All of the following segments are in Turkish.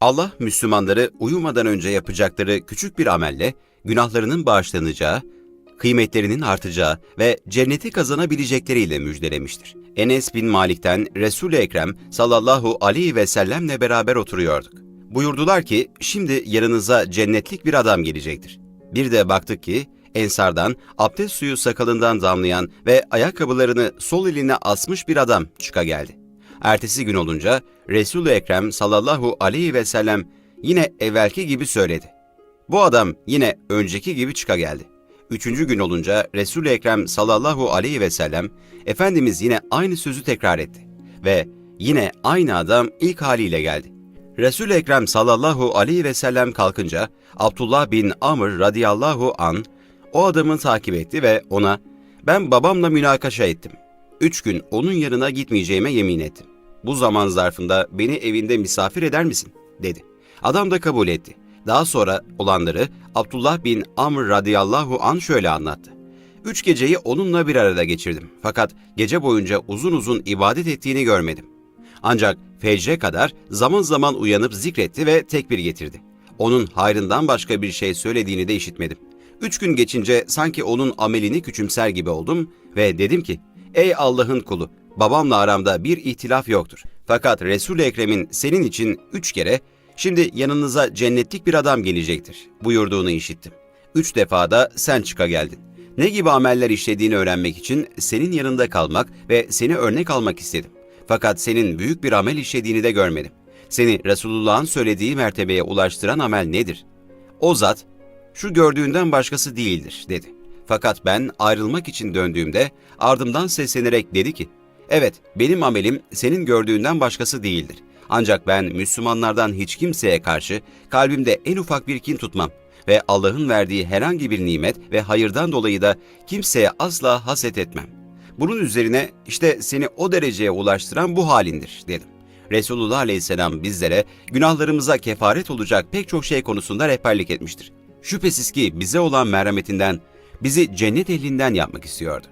Allah Müslümanları uyumadan önce yapacakları küçük bir amelle günahlarının bağışlanacağı, kıymetlerinin artacağı ve cenneti kazanabilecekleriyle müjdelemiştir. Enes bin Malik'ten Resul-i Ekrem sallallahu aleyhi ve sellemle beraber oturuyorduk. Buyurdular ki, şimdi yanınıza cennetlik bir adam gelecektir. Bir de baktık ki, Ensardan abdest suyu sakalından damlayan ve ayakkabılarını sol eline asmış bir adam çıka geldi. Ertesi gün olunca Resul-i Ekrem sallallahu aleyhi ve sellem yine evvelki gibi söyledi. Bu adam yine önceki gibi çıka geldi. Üçüncü gün olunca Resul-i Ekrem sallallahu aleyhi ve sellem Efendimiz yine aynı sözü tekrar etti. Ve yine aynı adam ilk haliyle geldi. Resul-i Ekrem sallallahu aleyhi ve sellem kalkınca Abdullah bin Amr radıyallahu an o adamı takip etti ve ona ben babamla münakaşa ettim. Üç gün onun yanına gitmeyeceğime yemin ettim. Bu zaman zarfında beni evinde misafir eder misin? dedi. Adam da kabul etti. Daha sonra olanları Abdullah bin Amr radıyallahu an şöyle anlattı. Üç geceyi onunla bir arada geçirdim. Fakat gece boyunca uzun uzun ibadet ettiğini görmedim. Ancak fecre kadar zaman zaman uyanıp zikretti ve tekbir getirdi. Onun hayrından başka bir şey söylediğini de işitmedim. Üç gün geçince sanki onun amelini küçümser gibi oldum ve dedim ki, Ey Allah'ın kulu, babamla aramda bir ihtilaf yoktur. Fakat Resul-i Ekrem'in senin için üç kere, şimdi yanınıza cennetlik bir adam gelecektir buyurduğunu işittim. Üç defada sen çıka geldin. Ne gibi ameller işlediğini öğrenmek için senin yanında kalmak ve seni örnek almak istedim. Fakat senin büyük bir amel işlediğini de görmedim. Seni Resulullah'ın söylediği mertebeye ulaştıran amel nedir? O zat, şu gördüğünden başkası değildir, dedi. Fakat ben ayrılmak için döndüğümde ardımdan seslenerek dedi ki, Evet, benim amelim senin gördüğünden başkası değildir. Ancak ben Müslümanlardan hiç kimseye karşı kalbimde en ufak bir kin tutmam ve Allah'ın verdiği herhangi bir nimet ve hayırdan dolayı da kimseye asla haset etmem. Bunun üzerine işte seni o dereceye ulaştıran bu halindir dedim. Resulullah Aleyhisselam bizlere günahlarımıza kefaret olacak pek çok şey konusunda rehberlik etmiştir. Şüphesiz ki bize olan merhametinden, bizi cennet ehlinden yapmak istiyordu.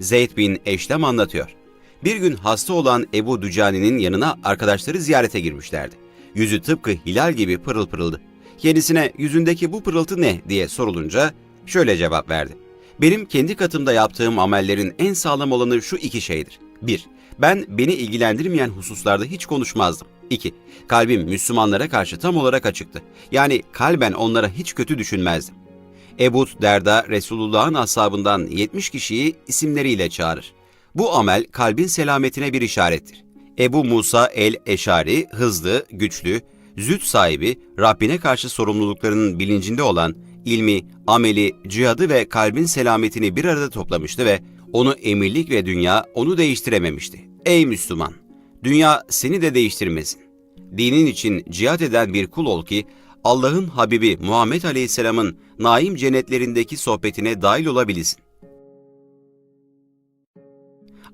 Zeyd bin Eşlem anlatıyor. Bir gün hasta olan Ebu Dücani'nin yanına arkadaşları ziyarete girmişlerdi. Yüzü tıpkı hilal gibi pırıl pırıldı. Kendisine yüzündeki bu pırıltı ne diye sorulunca şöyle cevap verdi. Benim kendi katımda yaptığım amellerin en sağlam olanı şu iki şeydir. 1. Ben beni ilgilendirmeyen hususlarda hiç konuşmazdım. 2. Kalbim Müslümanlara karşı tam olarak açıktı. Yani kalben onlara hiç kötü düşünmezdim. Ebu Derda Resulullah'ın ashabından 70 kişiyi isimleriyle çağırır. Bu amel kalbin selametine bir işarettir. Ebu Musa el-Eşari hızlı, güçlü, züht sahibi, Rabbine karşı sorumluluklarının bilincinde olan, ilmi, ameli, cihadı ve kalbin selametini bir arada toplamıştı ve onu emirlik ve dünya onu değiştirememişti. Ey Müslüman! Dünya seni de değiştirmesin. Dinin için cihat eden bir kul ol ki Allah'ın Habibi Muhammed Aleyhisselam'ın naim cennetlerindeki sohbetine dahil olabilirsin.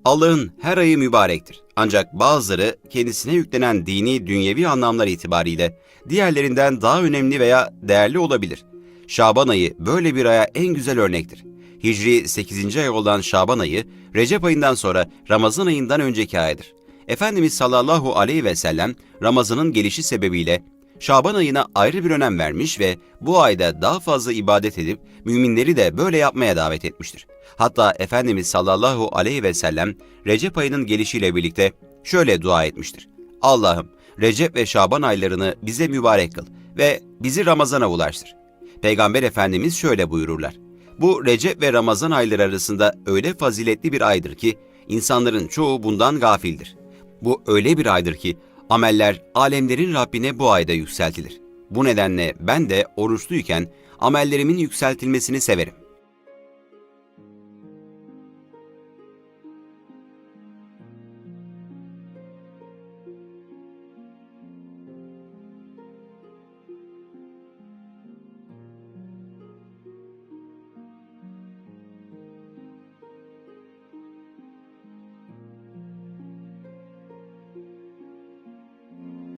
Allah'ın her ayı mübarektir. Ancak bazıları kendisine yüklenen dini dünyevi anlamlar itibariyle diğerlerinden daha önemli veya değerli olabilir. Şaban ayı böyle bir aya en güzel örnektir. Hicri 8. ay olan Şaban ayı, Recep ayından sonra Ramazan ayından önceki aydır. Efendimiz sallallahu aleyhi ve sellem Ramazan'ın gelişi sebebiyle Şaban ayına ayrı bir önem vermiş ve bu ayda daha fazla ibadet edip müminleri de böyle yapmaya davet etmiştir. Hatta Efendimiz sallallahu aleyhi ve sellem Recep ayının gelişiyle birlikte şöyle dua etmiştir. Allah'ım Recep ve Şaban aylarını bize mübarek kıl ve bizi Ramazan'a ulaştır. Peygamber Efendimiz şöyle buyururlar. Bu Recep ve Ramazan ayları arasında öyle faziletli bir aydır ki insanların çoğu bundan gafildir. Bu öyle bir aydır ki ameller alemlerin Rabbine bu ayda yükseltilir. Bu nedenle ben de oruçluyken amellerimin yükseltilmesini severim.